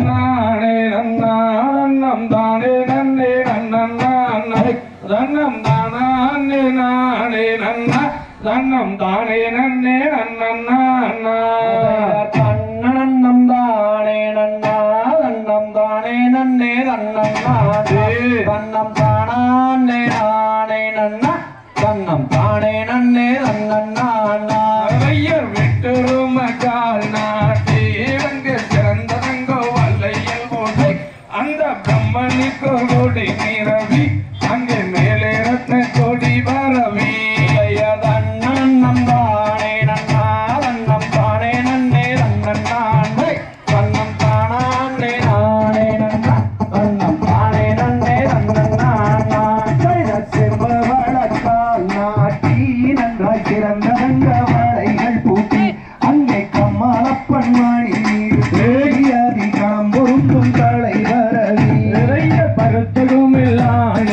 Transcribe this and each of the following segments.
நன்னானே நன்னா நன்னம் தானே நன்னே நன்னானே தன்னம் தானா அன்னே நானே நன்னா தன்னம் தானே நன்னே நன்னா. தன்னன்னம் தானே நன்னா தன்னம் தானே நன்னே நன்னா. தன்னம் தானே நானே நன்னா. தன்னம் அந்த பம்மனுக்கு ஓடி நிரவி அங்கே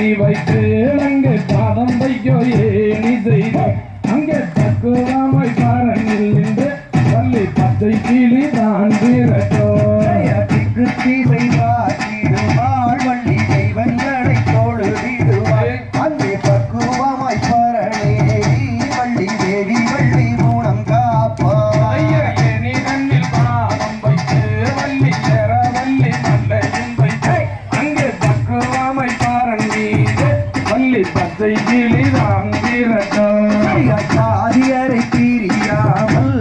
தலை வைத்து அங்கே பாதம் வையோ ஏனி செய்து. அங்கே தக்குவாமை பாரணில் நின்று பள்ளி பச்சை கிளி தான் வீரத்தை தத்தை கிளி வாங்கிரட்டும் சாதியரை பிரியாமல்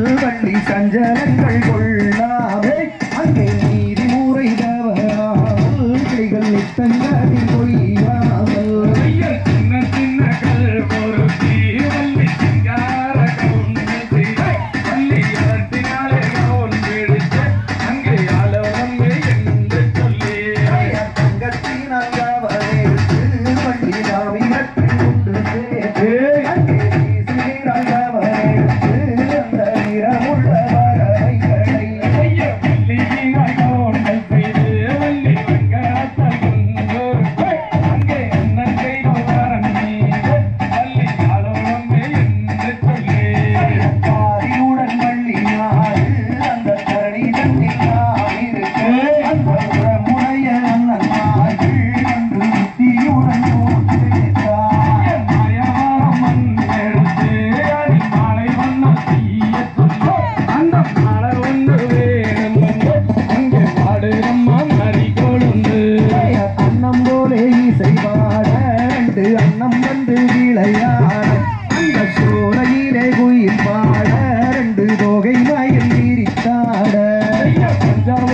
தொழுதோகை வாயில் நீரித்தாட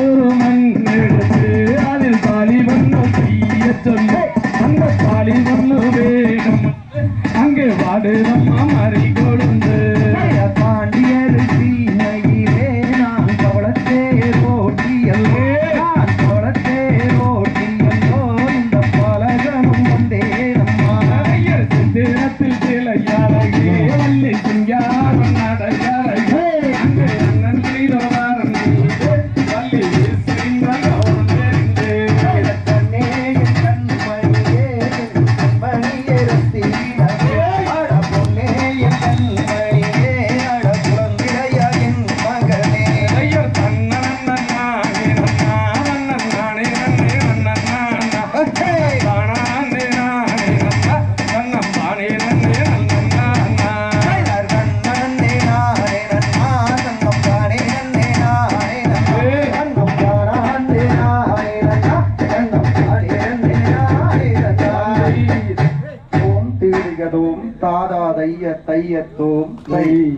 ஒரு மண் எடுத்து அதில் தாலிபன் செய்ய சொல்ல அந்த தாலிபன் வேணும். தாதா தைய தையத்தோம். தை.